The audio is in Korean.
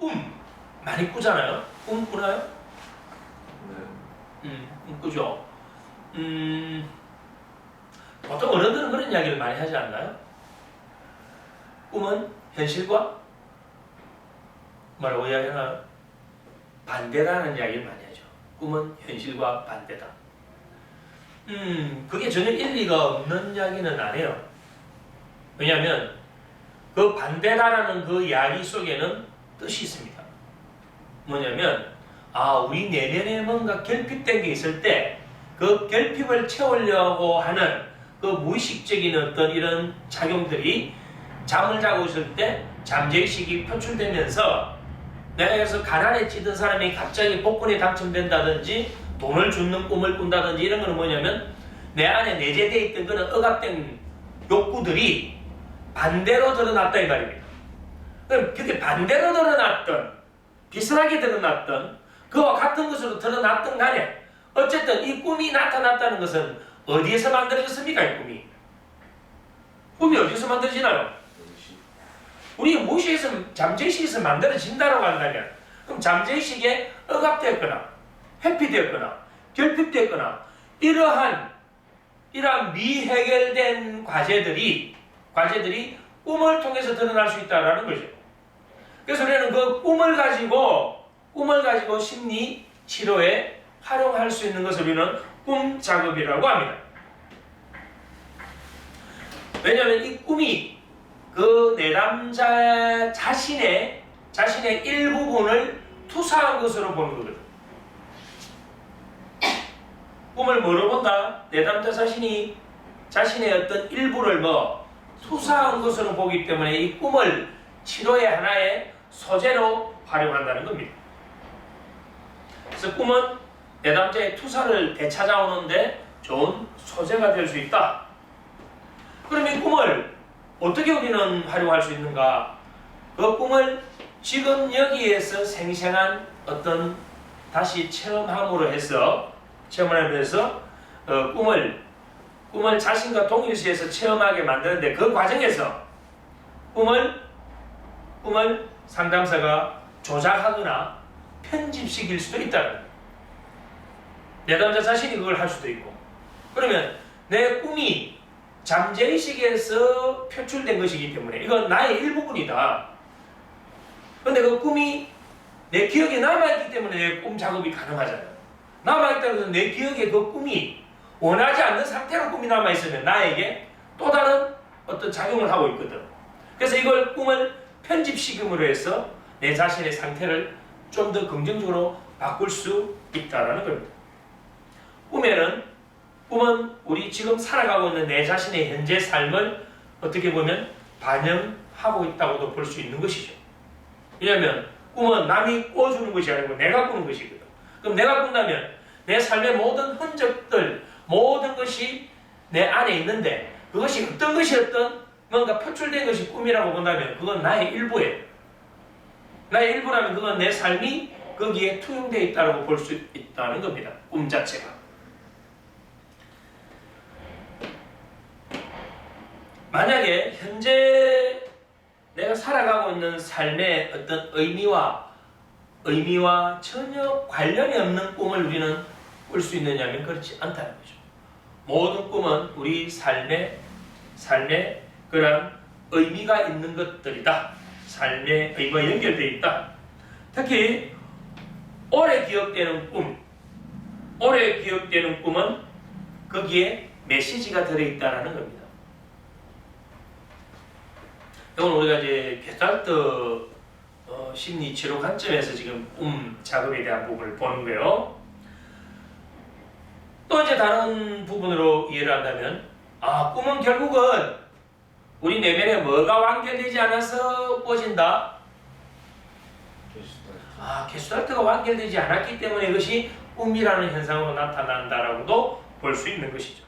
꿈 많이 꾸잖아요. 꿈 꾸나요? 네. 음, 꿈 꾸죠. 음, 보통 어른들은 그런 이야기를 많이 하지 않나요? 꿈은 현실과 뭐라고 이야기하나요? 반대라는 이야기를 많이 하죠. 꿈은 현실과 반대다. 음, 그게 전혀 일리가 없는 이야기는 아니에요. 왜냐하면 그 반대다라는 그 이야기 속에는 뜻이 있습니다. 뭐냐면 아 우리 내면에 뭔가 결핍된 게 있을 때 그 결핍을 채우려고 하는 그 무의식적인 어떤 이런 작용들이 잠을 자고 있을 때 잠재의식이 표출되면서 그래서 가난에 찌든 사람이 갑자기 복권에 당첨된다든지 돈을 줍는 꿈을 꾼다든지 이런 거는 뭐냐면 내 안에 내재되어 있던 그런 억압된 욕구들이 반대로 드러났다 이 말입니다. 그럼 그게 반대로 드러났던 비슷하게 드러났던 그와 같은 것으로 드러났던 간에 어쨌든 이 꿈이 나타났다는 것은 어디에서 만들어졌습니까 이 꿈이? 꿈이 어디서 만들어지나요? 우리 무의식에서 잠재의식에서 만들어진다고 한다면 그럼 잠재의식에 억압되었거나 회피되었거나 결핍되었거나 이러한 이러한 미해결된 과제들이 과제들이 꿈을 통해서 드러날 수 있다라는 거죠. 그래서 우리는 그 꿈을 가지고 꿈을 가지고 심리 치료에 활용할 수 있는 것을 우리는 꿈 작업이라고 합니다. 왜냐하면 이 꿈이 그 내담자 자신의 자신의 일부분을 투사한 것으로 보는 거거든. 꿈을 뭐로 본다? 내담자 자신이 자신의 어떤 일부를 뭐 투사한 것으로 보기 때문에 이 꿈을 치료의 하나의 소재로 활용한다는 겁니다. 그래서 꿈은 내담자의 투사를 되찾아오는데 좋은 소재가 될 수 있다. 그럼 이 꿈을 어떻게 우리는 활용할 수 있는가? 그 꿈을 지금 여기에서 생생한 어떤 다시 체험함으로 해서 체험을 하면서 어, 꿈을 꿈을 자신과 동일시해서 체험하게 만드는데 그 과정에서 꿈을 꿈을 상담사가 조작하거나 편집시킬 수도 있다는 거예요. 내담자 자신이 그걸 할 수도 있고 그러면 내 꿈이 잠재의식에서 표출된 것이기 때문에 이건 나의 일부분이다. 근데 그 꿈이 내 기억에 남아있기 때문에 내 꿈 작업이 가능하잖아요. 남아있다는 내 기억에 그 꿈이 원하지 않는 상태로 꿈이 남아있으면 나에게 또 다른 어떤 작용을 하고 있거든. 그래서 이걸 꿈을 편집시킴으로 해서 내 자신의 상태를 좀 더 긍정적으로 바꿀 수 있다라는 겁니다. 꿈에는 꿈은 우리 지금 살아가고 있는 내 자신의 현재 삶을 어떻게 보면 반영하고 있다고도 볼 수 있는 것이죠. 왜냐하면 꿈은 남이 꿔주는 것이 아니고 내가 꾸는 것이거든. 그럼 내가 꾼다면 내 삶의 모든 흔적들, 모든 것이 내 안에 있는데 그것이 어떤 것이었던 뭔가 표출된 것이 꿈이라고 본다면 그건 나의 일부예요. 나의 일부라면 그건 내 삶이 거기에 투영되어 있다고 볼 수 있다는 겁니다. 꿈 자체가. 만약에 현재 내가 살아가고 있는 삶의 어떤 의미와 의미와 전혀 관련이 없는 꿈을 우리는 꿀 수 있느냐면 그렇지 않다는 거죠. 모든 꿈은 우리 삶의 삶의 그런 의미가 있는 것들이다. 삶의 의미와 연결되어 있다. 특히 오래 기억되는 꿈, 오래 기억되는 꿈은 거기에 메시지가 들어있다라는 겁니다. 이건 우리가 이제 게스탈트 어, 심리 치료 관점에서 지금 꿈 작업에 대한 부분을 보는 거예요. 또 이제 다른 부분으로 이해를 한다면 아 꿈은 결국은 우리 내면에 뭐가 완결되지 않아서. 게시탈트. 아 게스탈트가 완결되지 않았기 때문에 이것이 꿈이라는 현상으로 나타난다라고도 볼 수 있는 것이죠.